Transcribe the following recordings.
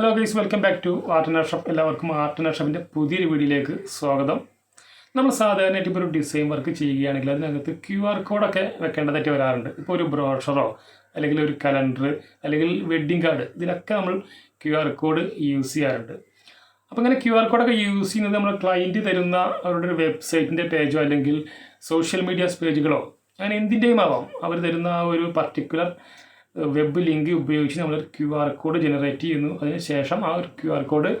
Hello guys welcome back to art and shop എല്ലാവർക്കും art and ഷോപ്പിന്റെ പുതിയൊരു വീഡിയോയിലേക്ക് സ്വാഗതം. നമ്മൾ സാധാരണയായിട്ട് ഇപ്പോൾ ഒരു ഡിസൈൻ വർക്ക് ചെയ്യുകയാണെങ്കിൽ അതിനകത്ത് ക്യു ആർ കോഡൊക്കെ വെക്കേണ്ടതായിട്ട് വരാറുണ്ട്. ഇപ്പോൾ ഒരു ബ്രോഷറോ അല്ലെങ്കിൽ ഒരു കലണ്ടർ അല്ലെങ്കിൽ വെഡ്ഡിങ് കാർഡ് ഇതിനൊക്കെ നമ്മൾ ക്യു ആർ കോഡ് യൂസ് ചെയ്യാറുണ്ട്. അപ്പോൾ അങ്ങനെ ക്യു ആർ കോഡൊക്കെ യൂസ് ചെയ്യുന്നത് നമ്മൾ ക്ലയന്റ് തരുന്ന അവരുടെ ഒരു വെബ്സൈറ്റിന്റെ പേജോ അല്ലെങ്കിൽ സോഷ്യൽ മീഡിയ പേജുകളോ അങ്ങനെ എന്തിന്റെയും ആവാം. അവർ തരുന്ന ആ ഒരു പർട്ടിക്കുലർ വെബ് ലിങ്ക് ഉപയോഗിച്ച് നമ്മളൊരു ക്യു ആർ കോഡ് ജനറേറ്റ് ചെയ്യുന്നു. അതിനുശേഷം ആ ഒരു ക്യു ആർ കോഡ്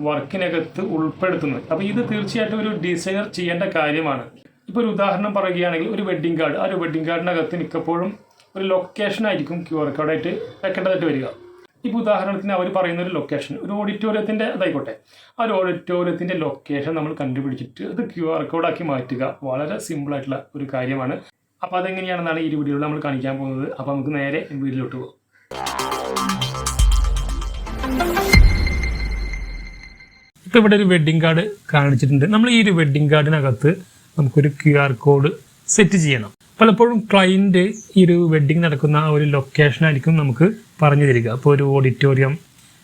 വർക്കിനകത്ത് ഉൾപ്പെടുത്തുന്നു. അപ്പോൾ ഇത് തീർച്ചയായിട്ടും ഒരു ഡിസൈനർ ചെയ്യേണ്ട കാര്യമാണ്. ഇപ്പോൾ ഒരു ഉദാഹരണം പറയുകയാണെങ്കിൽ ഒരു വെഡിങ് കാർഡ് ആ ഒരു വെഡിങ് കാർഡിനകത്ത് മിക്കപ്പോഴും ഒരു ലൊക്കേഷൻ ആയിരിക്കും ക്യു ആർ കോഡായിട്ട് വെക്കേണ്ടതായിട്ട് വരിക. ഇപ്പോൾ ഉദാഹരണത്തിന് അവർ പറയുന്ന ഒരു ലൊക്കേഷൻ ഒരു ഓഡിറ്റോറിയത്തിന്റെ അതായിക്കോട്ടെ ആ ഒരു ഓഡിറ്റോറിയത്തിന്റെ ലൊക്കേഷൻ നമ്മൾ കണ്ടുപിടിച്ചിട്ട് അത് ക്യു ആർ കോഡാക്കി മാറ്റുക. വളരെ സിമ്പിളായിട്ടുള്ള ഒരു കാര്യമാണ്. അപ്പോൾ അതെങ്ങനെയാണെന്നാണ് ഈ വീഡിയോയിൽ നമ്മൾ കാണിക്കാൻ പോകുന്നത്. അപ്പോൾ നമുക്ക് നേരെ വീട്ടിലോട്ട് പോകാം. ഇപ്പോൾ ഇവിടെ ഒരു വെഡ്ഡിംഗ് കാർഡ് കാണിച്ചിട്ടുണ്ട്. നമ്മൾ ഈ ഒരു വെഡ്ഡിംഗ് കാർഡിനകത്ത് നമുക്കൊരു ക്യു ആർ കോഡ് സെറ്റ് ചെയ്യണം. പലപ്പോഴും ക്ലയന്റ് ഈ ഒരു വെഡിങ് നടക്കുന്ന ആ ഒരു ലൊക്കേഷൻ ആയിരിക്കും നമുക്ക് പറഞ്ഞു തരിക. അപ്പോൾ ഒരു ഓഡിറ്റോറിയം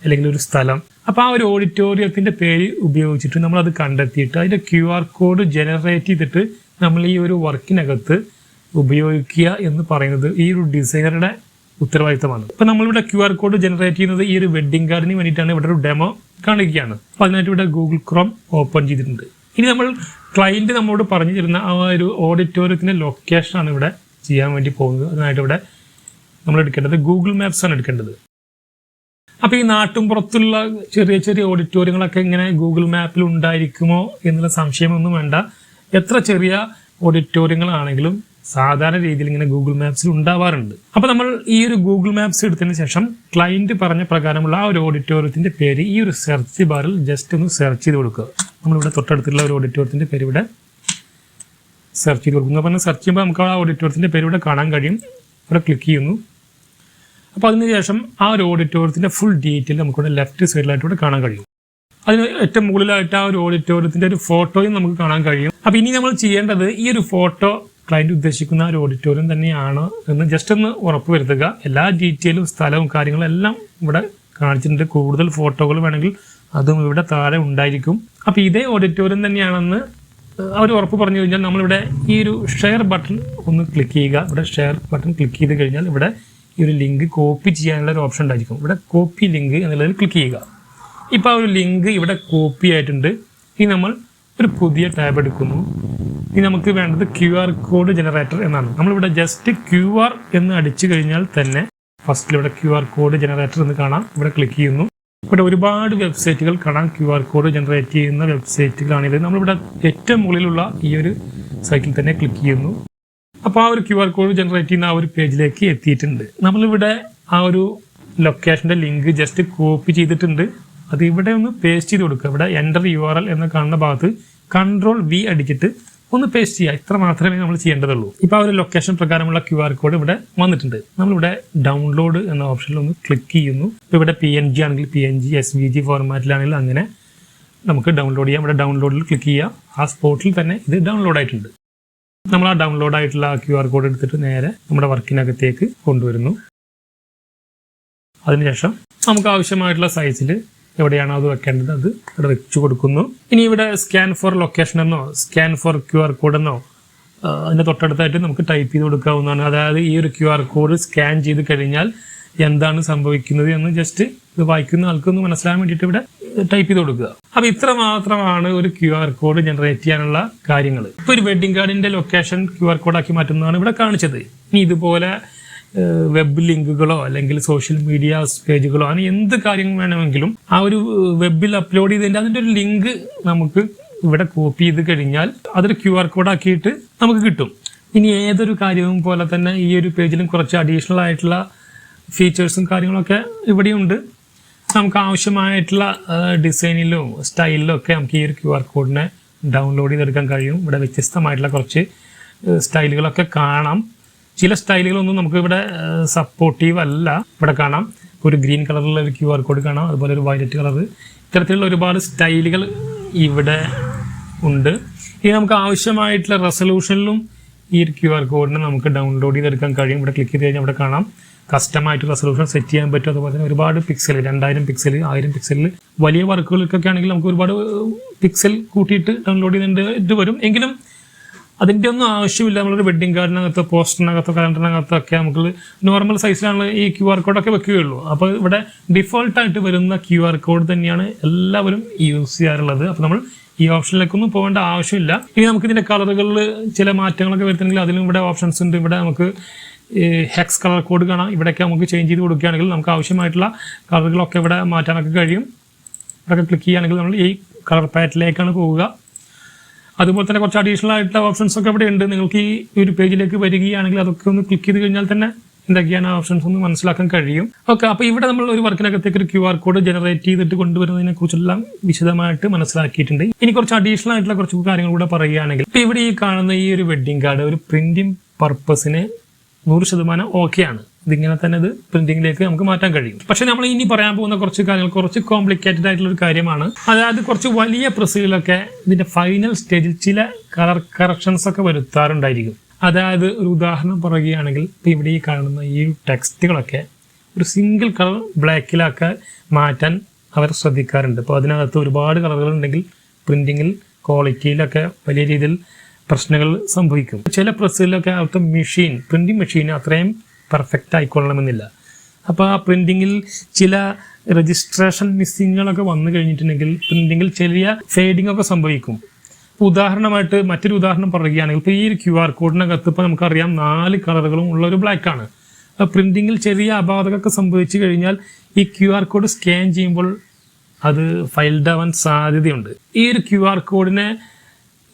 അല്ലെങ്കിൽ ഒരു സ്ഥലം. അപ്പോൾ ആ ഒരു ഓഡിറ്റോറിയത്തിന്റെ പേര് ഉപയോഗിച്ചിട്ട് നമ്മൾ അത് കണ്ടെത്തിയിട്ട് അതിന്റെ ക്യു ആർ കോഡ് ജനറേറ്റ് ചെയ്തിട്ട് നമ്മൾ ഈ ഒരു വർക്കിനകത്ത് ഉപയോഗിക്കുക എന്ന് പറയുന്നത് ഈ ഒരു ഡിസൈനറുടെ ഉത്തരവാദിത്തമാണ്. അപ്പൊ നമ്മളിവിടെ ക്യു ആർ കോഡ് ജനറേറ്റ് ചെയ്യുന്നത് ഈ ഒരു വെഡ്ഡിംഗ് കാർഡിന് വേണ്ടിയിട്ടാണ് ഇവിടെ ഒരു ഡെമോ കാണിക്കുകയാണ്. അപ്പൊ അതിനായിട്ട് ഇവിടെ ഗൂഗിൾ ക്രോം ഓപ്പൺ ചെയ്തിട്ടുണ്ട്. ഇനി നമ്മൾ ക്ലയന്റ് നമ്മളോട് പറഞ്ഞു തരുന്ന ആ ഒരു ഓഡിറ്റോറിയത്തിന്റെ ലൊക്കേഷൻ ആണ് ഇവിടെ ചെയ്യാൻ വേണ്ടി പോകുന്നത്. അതിനായിട്ട് ഇവിടെ നമ്മൾ എടുക്കേണ്ടത് ഗൂഗിൾ മാപ്സ് ആണ് എടുക്കേണ്ടത്. അപ്പൊ ഈ നാട്ടും പുറത്തുള്ള ചെറിയ ചെറിയ ഓഡിറ്റോറിയങ്ങളൊക്കെ ഇങ്ങനെ ഗൂഗിൾ മാപ്പിൽ ഉണ്ടായിരിക്കുമോ എന്നുള്ള സംശയമൊന്നും വേണ്ട. എത്ര ചെറിയ ഓഡിറ്റോറിയങ്ങളാണെങ്കിലും സാധാരണ രീതിയിൽ ഇങ്ങനെ ഗൂഗിൾ മാപ്സിൽ ഉണ്ടാവാറുണ്ട്. അപ്പൊ നമ്മൾ ഈ ഒരു ഗൂഗിൾ മാപ്സ് എടുത്തതിന് ശേഷം ക്ലയന്റ് പറഞ്ഞ പ്രകാരമുള്ള ആ ഒരു ഓഡിറ്റോറിയത്തിന്റെ പേര് ഈ ഒരു സെർച്ച് ബാറിൽ ജസ്റ്റ് ഒന്ന് സെർച്ച് ചെയ്ത് കൊടുക്കുക. നമ്മൾ ഇവിടെ തൊട്ടടുത്തുള്ള ഒരു ഓഡിറ്റോറിയത്തിന്റെ പേര് ഇവിടെ സെർച്ച് ചെയ്ത് കൊടുക്കുന്നു. അപ്പോൾ സെർച്ച് ചെയ്യുമ്പോൾ നമുക്ക് ആ ഓഡിറ്റോറിയത്തിന്റെ പേര് ഇവിടെ കാണാൻ കഴിയും. ഇവിടെ ക്ലിക്ക് ചെയ്യുന്നു. അപ്പോൾ അതിനുശേഷം ആ ഒരു ഓഡിറ്റോറിയത്തിന്റെ ഫുൾ ഡീറ്റെയിൽ നമുക്കിവിടെ ലെഫ്റ്റ് സൈഡിലായിട്ട് ഇവിടെ കാണാൻ കഴിയും. അതിന് ഏറ്റവും മുകളിലായിട്ട് ആ ഒരു ഓഡിറ്റോറിയത്തിന്റെ ഒരു ഫോട്ടോയും നമുക്ക് കാണാൻ കഴിയും. അപ്പൊ ഇനി നമ്മൾ ചെയ്യേണ്ടത് ഈ ഒരു ഫോട്ടോ ക്ലയന്റ് ഉദ്ദേശിക്കുന്ന ഒരു ഓഡിറ്റോറിയം തന്നെയാണ് എന്ന് ജസ്റ്റ് ഒന്ന് ഉറപ്പ് വരുത്തുക. എല്ലാ ഡീറ്റെയിലും സ്ഥലവും കാര്യങ്ങളും എല്ലാം ഇവിടെ കാണിച്ചിട്ടുണ്ട്. കൂടുതൽ ഫോട്ടോകൾ വേണമെങ്കിൽ അതും ഇവിടെ താഴെ ഉണ്ടായിരിക്കും. അപ്പോൾ ഇതേ ഓഡിറ്റോറിയം തന്നെയാണെന്ന് അവർ ഉറപ്പ് പറഞ്ഞു കഴിഞ്ഞാൽ നമ്മളിവിടെ ഈ ഒരു ഷെയർ ബട്ടൺ ഒന്ന് ക്ലിക്ക് ചെയ്യുക. ഇവിടെ ഷെയർ ബട്ടൺ ക്ലിക്ക് ചെയ്ത് കഴിഞ്ഞാൽ ഇവിടെ ഈ ഒരു ലിങ്ക് കോപ്പി ചെയ്യാനുള്ള ഒരു ഓപ്ഷൻ ഉണ്ടായിരിക്കും. ഇവിടെ കോപ്പി ലിങ്ക് എന്നുള്ളതിൽ ക്ലിക്ക് ചെയ്യുക. ഇപ്പോൾ ആ ഒരു ലിങ്ക് ഇവിടെ കോപ്പി ആയിട്ടുണ്ട്. ഇനി നമ്മൾ ഒരു പുതിയ ടാബ് എടുക്കുന്നു. ഇനി നമുക്ക് വേണ്ടത് ക്യു ആർ കോഡ് ജനറേറ്റർ എന്നാണ്. നമ്മളിവിടെ ജസ്റ്റ് ക്യു ആർ എന്ന് അടിച്ചു കഴിഞ്ഞാൽ തന്നെ ഫസ്റ്റിൽ ഇവിടെ ക്യു ആർ കോഡ് ജനറേറ്റർ എന്ന് കാണാം. ഇവിടെ ക്ലിക്ക് ചെയ്യുന്നു. ഇവിടെ ഒരുപാട് വെബ്സൈറ്റുകൾ കാണാം. ക്യു ആർ കോഡ് ജനറേറ്റ് ചെയ്യുന്ന വെബ്സൈറ്റുകളാണിത് നമ്മളിവിടെ ഏറ്റവും മുകളിലുള്ള ഈ ഒരു സൈറ്റിൽ തന്നെ ക്ലിക്ക് ചെയ്യുന്നു. അപ്പോൾ ആ ഒരു ക്യു ആർ കോഡ് ജനറേറ്റ് ചെയ്യുന്ന ആ ഒരു പേജിലേക്ക് എത്തിയിട്ടുണ്ട്. നമ്മളിവിടെ ആ ഒരു ലൊക്കേഷന്റെ ലിങ്ക് ജസ്റ്റ് കോപ്പി ചെയ്തിട്ടുണ്ട്. അത് ഇവിടെ ഒന്ന് പേസ്റ്റ് ചെയ്ത് കൊടുക്കുക. ഇവിടെ എന്റർ യു ആർ എൽ എന്ന് കാണുന്ന ഭാഗത്ത് കൺട്രോൾ വി അടിച്ചിട്ട് ഒന്ന് പേസ്റ്റ് ചെയ്യുക. ഇത്ര മാത്രമേ നമ്മൾ ചെയ്യേണ്ടതുള്ളൂ. ഇപ്പോൾ ആ ഒരു ലൊക്കേഷൻ പ്രകാരമുള്ള ക്യു ആർ കോഡ് ഇവിടെ വന്നിട്ടുണ്ട്. നമ്മളിവിടെ ഡൗൺലോഡ് എന്ന ഓപ്ഷനിൽ ഒന്ന് ക്ലിക്ക് ചെയ്യുന്നു. ഇപ്പോൾ ഇവിടെ പി എൻ ജി ആണെങ്കിൽ P N G S V G ഫോർമാറ്റിലാണെങ്കിൽ അങ്ങനെ നമുക്ക് ഡൗൺലോഡ് ചെയ്യാം. ഇവിടെ ഡൗൺലോഡിൽ ക്ലിക്ക് ചെയ്യാം. ആ സ്പോട്ടിൽ തന്നെ ഇത് ഡൗൺലോഡ് ആയിട്ടുണ്ട്. നമ്മൾ ആ ഡൗൺലോഡ് ആയിട്ടുള്ള ക്യു ആർ കോഡ് എടുത്തിട്ട് നേരെ നമ്മുടെ വർക്കിനകത്തേക്ക് കൊണ്ടുവരുന്നു. അതിനുശേഷം നമുക്ക് ആവശ്യമായിട്ടുള്ള സൈസിൽ എവിടെയാണോ അത് വെക്കേണ്ടത് അത് ഇവിടെ വെച്ചു കൊടുക്കുന്നു. ഇനി ഇവിടെ സ്കാൻ ഫോർ ലൊക്കേഷൻ എന്നോ scan for Q R code എന്നോ അതിന്റെ തൊട്ടടുത്തായിട്ട് നമുക്ക് ടൈപ്പ് ചെയ്ത് കൊടുക്കാവുന്നതാണ്. അതായത് ഈ ഒരു ക്യു ആർ കോഡ് സ്കാൻ ചെയ്ത് കഴിഞ്ഞാൽ എന്താണ് സംഭവിക്കുന്നത് എന്ന് ജസ്റ്റ് ഇത് വായിക്കുന്ന ആൾക്കൊന്ന് മനസ്സിലാൻ വേണ്ടിയിട്ട് ഇവിടെ ടൈപ്പ് ചെയ്ത് കൊടുക്കുക. അപ്പൊ ഇത്ര മാത്രമാണ് ഒരു ക്യു ആർ കോഡ് ജനറേറ്റ് ചെയ്യാനുള്ള കാര്യങ്ങൾ ഇപ്പൊ ഒരു വെഡിങ് കാർഡിന്റെ ലൊക്കേഷൻ ക്യു ആർ ആക്കി മാറ്റുന്നതാണ് ഇവിടെ കാണിച്ചത്. ഇനി ഇതുപോലെ വെബ് ലിങ്കുകളോ അല്ലെങ്കിൽ സോഷ്യൽ മീഡിയ പേജുകളോ അങ്ങനെ എന്ത് കാര്യം വേണമെങ്കിലും ആ ഒരു വെബിൽ അപ്ലോഡ് ചെയ്തതിന്റെ അതിന്റെ ഒരു ലിങ്ക് നമുക്ക് ഇവിടെ കോപ്പി ചെയ്ത് കഴിഞ്ഞാൽ അതൊരു ക്യു ആർ കോഡ് ആക്കിയിട്ട് നമുക്ക് കിട്ടും. ഇനി ഏതൊരു കാര്യവും പോലെ തന്നെ ഈ ഒരു പേജിലും കുറച്ച് അഡീഷണൽ ആയിട്ടുള്ള ഫീച്ചേഴ്സും കാര്യങ്ങളൊക്കെ ഇവിടെയുണ്ട്. നമുക്ക് ആവശ്യമായിട്ടുള്ള ഡിസൈനിലോ സ്റ്റൈലിലോ ഒക്കെ നമുക്ക് ഈ ഒരു ക്യു ആർ കോഡിനെ ഡൗൺലോഡ് ചെയ്തെടുക്കാൻ കഴിയും. ഇവിടെ വ്യത്യസ്തമായിട്ടുള്ള കുറച്ച് സ്റ്റൈലുകളൊക്കെ കാണാം. ചില സ്റ്റൈലുകളൊന്നും നമുക്ക് ഇവിടെ സപ്പോർട്ടീവ് അല്ല. ഇവിടെ കാണാം. ഒരു ഗ്രീൻ കളറിലുള്ള ഒരു ക്യു ആർ കോഡ് കാണാം. അതുപോലെ ഒരു വയലറ്റ് കളർ. ഇത്തരത്തിലുള്ള ഒരുപാട് സ്റ്റൈലുകൾ ഇവിടെ ഉണ്ട്. ഇനി നമുക്ക് ആവശ്യമായിട്ടുള്ള റെസൊല്യൂഷനിലും ഈ ഒരു ക്യു ആർ കോഡിനെ നമുക്ക് ഡൗൺലോഡ് ചെയ്തെടുക്കാൻ കഴിയും. ഇവിടെ ക്ലിക്ക് ചെയ്ത് കഴിഞ്ഞാൽ ഇവിടെ കാണാം. കസ്റ്റമായിട്ട് റെസൊല്യൂഷൻ സെറ്റ് ചെയ്യാൻ പറ്റും. അതുപോലെ തന്നെ ഒരുപാട് പിക്സൽ രണ്ടായിരം പിക്സൽ ആയിരം പിക്സലിൽ വലിയ വർക്കുകൾക്കൊക്കെ ആണെങ്കിൽ നമുക്ക് ഒരുപാട് പിക്സൽ കൂട്ടിയിട്ട് ഡൗൺലോഡ് ചെയ്തിട്ട് വരും. എങ്കിലും അതിന്റെ ഒന്നും ആവശ്യമില്ല. നമ്മളൊരു വെഡിങ് കാർഡിനകത്ത് പോസ്റ്ററിനകത്തോ കലണ്ടറിനകത്തോ ഒക്കെ നമുക്ക് നോർമൽ സൈസിലാണ് ഈ ക്യു ആർ കോഡൊക്കെ വെക്കുകയുള്ളൂ. അപ്പോൾ ഇവിടെ ഡിഫോൾട്ടായിട്ട് വരുന്ന ക്യു ആർ കോഡ് തന്നെയാണ് എല്ലാവരും യൂസ് ചെയ്യാറുള്ളത്. അപ്പോൾ നമ്മൾ ഈ ഓപ്ഷനിലേക്കൊന്നും പോകേണ്ട ആവശ്യമില്ല. ഇനി നമുക്ക് ഇതിന്റെ കളറുകളിൽ ചില മാറ്റങ്ങളൊക്കെ വരുത്തണമെങ്കിൽ അതിലും ഇവിടെ ഓപ്ഷൻസ് ഉണ്ട്. ഇവിടെ നമുക്ക് ഹെക്സ് കളർ കോഡ് കാണാം. ഇവിടെയൊക്കെ നമുക്ക് ചേഞ്ച് ചെയ്ത് കൊടുക്കുകയാണെങ്കിൽ നമുക്ക് ആവശ്യമായിട്ടുള്ള കളറുകളൊക്കെ ഇവിടെ മാറ്റാനൊക്കെ കഴിയും. ഇവിടെയൊക്കെ ക്ലിക്ക് ചെയ്യുകയാണെങ്കിൽ നമ്മൾ ഈ കളർ പാറ്റിലേക്കാണ് പോവുക. അതുപോലെ തന്നെ കുറച്ച് അഡീഷണൽ ആയിട്ടുള്ള ഓപ്ഷൻസ് ഒക്കെ ഇവിടെ ഉണ്ട് നിങ്ങൾക്ക് ഈ ഒരു പേജിലേക്ക് വരികയാണെങ്കിൽ അതൊക്കെ ഒന്ന് ക്ലിക്ക് ചെയ്ത് കഴിഞ്ഞാൽ തന്നെ എന്തൊക്കെയാണ് ഓപ്ഷൻസ് ഒന്ന് മനസ്സിലാക്കാൻ കഴിയും. ഓക്കെ അപ്പോൾ ഇവിടെ നമ്മൾ ഒരു വർക്കിനകത്തേക്ക് ഒരു ക്യു ആർ കോഡ് ജനറേറ്റ് ചെയ്തിട്ട് കൊണ്ടുവരുന്നതിനെ കുറിച്ചെല്ലാം വിശദമായിട്ട് മനസ്സിലാക്കിയിട്ടുണ്ട്. ഇനി കുറച്ച് അഡീഷണൽ ആയിട്ടുള്ള കുറച്ച് കാര്യങ്ങൾ കൂടെ പറയുകയാണെങ്കിൽ ഇപ്പോൾ ഇവിടെ ഈ കാണുന്ന ഈ ഒരു വെഡ്ഡിംഗ് കാർഡ് ഒരു പ്രിന്റിംഗ് പർപ്പസിന് നൂറ് ശതമാനം ഓക്കെയാണ് ഇതിങ്ങനെ തന്നെ ഇത് പ്രിന്റിംഗിലേക്ക് നമുക്ക് മാറ്റാൻ കഴിയും. പക്ഷെ നമ്മൾ ഇനി പറയാൻ പോകുന്ന കുറച്ച് കാര്യങ്ങൾ കുറച്ച് കോംപ്ലിക്കേറ്റഡ് ആയിട്ടുള്ള ഒരു കാര്യമാണ്. അതായത് കുറച്ച് വലിയ പ്രസ്സുകളിലൊക്കെ ഇതിന്റെ ഫൈനൽ സ്റ്റേജിൽ ചില കളർ കറക്ഷൻസ് ഒക്കെ വരുത്താറുണ്ടായിരിക്കും. അതായത് ഒരു ഉദാഹരണം പറയുകയാണെങ്കിൽ ഇപ്പൊ ഇവിടെ ഈ കാണുന്ന ഈ ടെക്സ്റ്റുകളൊക്കെ ഒരു സിംഗിൾ കളർ ബ്ലാക്കിലൊക്കെ മാറ്റാൻ അവർ ശ്രദ്ധിക്കാറുണ്ട്. അപ്പോൾ അതിനകത്ത് ഒരുപാട് കളറുകൾ ഉണ്ടെങ്കിൽ ക്വാളിറ്റിയിലൊക്കെ വലിയ രീതിയിൽ പ്രശ്നങ്ങൾ സംഭവിക്കും. ചില പ്രസ്സിലൊക്കെ അവിടുത്തെ മെഷീൻ പ്രിന്റിംഗ് മെഷീൻ അത്രയും പെർഫെക്റ്റ് ആയിക്കൊള്ളണമെന്നില്ല അപ്പോൾ ആ പ്രിന്റിങ്ങിൽ ചില രജിസ്ട്രേഷൻ മിസ്സിങ്ങുകളൊക്കെ വന്നു കഴിഞ്ഞിട്ടുണ്ടെങ്കിൽ പ്രിന്റിങ്ങിൽ ചെറിയ ഫേഡിംഗ് ഒക്കെ സംഭവിക്കും. ഉദാഹരണമായിട്ട് മറ്റൊരു ഉദാഹരണം പറയുകയാണെങ്കിൽ ഇപ്പോൾ ഈ ഒരു ക്യു ആർ കോഡിനകത്ത് ഇപ്പോൾ നമുക്കറിയാം നാല് കളറുകളും ഉള്ള ഒരു ബ്ലാക്ക് ആണ്. പ്രിന്റിങ്ങിൽ ചെറിയ അപാകതകളൊക്കെ സംഭവിച്ചു കഴിഞ്ഞാൽ ഈ ക്യു ആർ കോഡ് സ്കാൻ ചെയ്യുമ്പോൾ അത് ഫൈൽഡ് ആവാൻ സാധ്യതയുണ്ട്. ഈ ഒരു ക്യു ആർ കോഡിനെ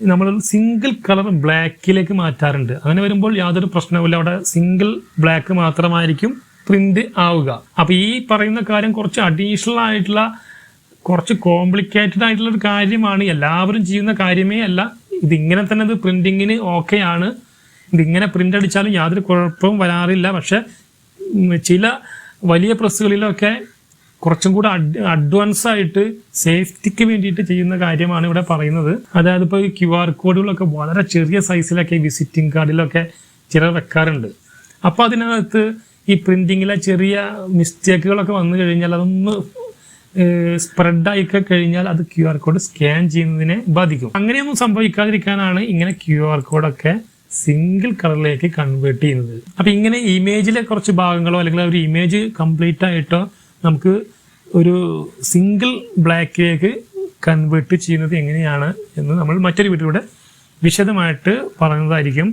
നമ്മൾ സിംഗിൾ കളർ ബ്ലാക്കിലേക്ക് മാറ്റാറുണ്ട്. അങ്ങനെ വരുമ്പോൾ യാതൊരു പ്രശ്നവുമില്ല. അവിടെ സിംഗിൾ ബ്ലാക്ക് മാത്രമായിരിക്കും പ്രിന്റ് ആവുക. അപ്പോൾ ഈ പറയുന്ന കാര്യം കുറച്ച് അഡീഷണൽ ആയിട്ടുള്ള കുറച്ച് കോംപ്ലിക്കേറ്റഡ് ആയിട്ടുള്ള ഒരു കാര്യമാണ്. എല്ലാവരും ചെയ്യുന്ന കാര്യമേ അല്ല. ഇതിങ്ങനെ തന്നെ ഇത് പ്രിന്റിങ്ങിന് ആണ്. ഇതിങ്ങനെ പ്രിന്റ് അടിച്ചാലും യാതൊരു കുഴപ്പവും വരാറില്ല. പക്ഷെ ചില വലിയ പ്രസ്സുകളിലൊക്കെ കുറച്ചും കൂടെ അഡ്വാൻസ് ആയിട്ട് സേഫ്റ്റിക്ക് വേണ്ടിയിട്ട് ചെയ്യുന്ന കാര്യമാണ് ഇവിടെ പറയുന്നത്. അതായത് ഇപ്പോൾ ക്യു ആർ കോഡുകളൊക്കെ വളരെ ചെറിയ സൈസിലൊക്കെ വിസിറ്റിംഗ് കാർഡിലൊക്കെ ചിലർ വെക്കാറുണ്ട്. അപ്പോൾ അതിനകത്ത് ഈ പ്രിന്റിങ്ങിലെ ചെറിയ മിസ്റ്റേക്കുകളൊക്കെ വന്നു കഴിഞ്ഞാൽ അതൊന്ന് സ്പ്രെഡായിക്കെ കഴിഞ്ഞാൽ അത് ക്യു ആർ കോഡ് സ്കാൻ ചെയ്യുന്നതിനെ ബാധിക്കും. അങ്ങനെയൊന്നും സംഭവിക്കാതിരിക്കാനാണ് ഇങ്ങനെ ക്യു ആർ കോഡൊക്കെ സിംഗിൾ കളറിലേക്ക് കൺവേർട്ട് ചെയ്യുന്നത്. അപ്പം ഇങ്ങനെ ഇമേജിലെ കുറച്ച് ഭാഗങ്ങളോ അല്ലെങ്കിൽ ഒരു ഇമേജ് കംപ്ലീറ്റ് ആയിട്ടോ നമുക്ക് ഒരു സിംഗിൾ ബ്ലാക്കിലേക്ക് കൺവേർട്ട് ചെയ്യുന്നത് എങ്ങനെയാണ് എന്ന് നമ്മൾ മറ്റൊരു വീട്ടിലൂടെ വിശദമായിട്ട് പറഞ്ഞതായിരിക്കും.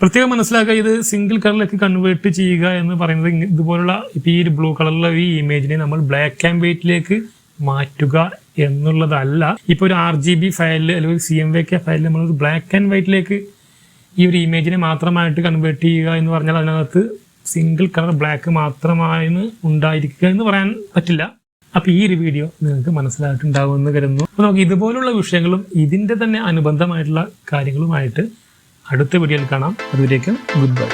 പ്രത്യേകം മനസ്സിലാക്കുക ഇത് സിംഗിൾ കളറിലേക്ക് കൺവേർട്ട് ചെയ്യുക എന്ന് പറയുന്നത് ഇതുപോലുള്ള ഇപ്പോൾ ഈ ബ്ലൂ കളറിലുള്ള ഈ ഇമേജിനെ നമ്മൾ ബ്ലാക്ക് ആൻഡ് വൈറ്റിലേക്ക് മാറ്റുക എന്നുള്ളതല്ല. ഇപ്പോൾ ഒരു ആർ ജി ബി ഫയലിൽ അല്ലെങ്കിൽ സി എം വൈ കെ ഫയലിൽ നമ്മൾ ബ്ലാക്ക് ആൻഡ് വൈറ്റിലേക്ക് ഈ ഒരു ഇമേജിനെ മാത്രമായിട്ട് കൺവേർട്ട് ചെയ്യുക എന്ന് പറഞ്ഞാൽ അതിനകത്ത് സിംഗിൾ കളർ ബ്ലാക്ക് മാത്രമായിന്ന് ഉണ്ടായിരിക്കുക എന്ന് പറയാൻ പറ്റില്ല. അപ്പൊ ഈ ഒരു വീഡിയോ നിങ്ങൾക്ക് മനസ്സിലായിട്ടുണ്ടാവുമെന്ന് കരുതുന്നു. അപ്പൊ നമുക്ക് ഇതുപോലുള്ള വിഷയങ്ങളും ഇതിന്റെ തന്നെ അനുബന്ധമായിട്ടുള്ള കാര്യങ്ങളുമായിട്ട് അടുത്ത വീഡിയോയിൽ കാണാം. അതുവരേക്കും ഗുഡ് ബൈ.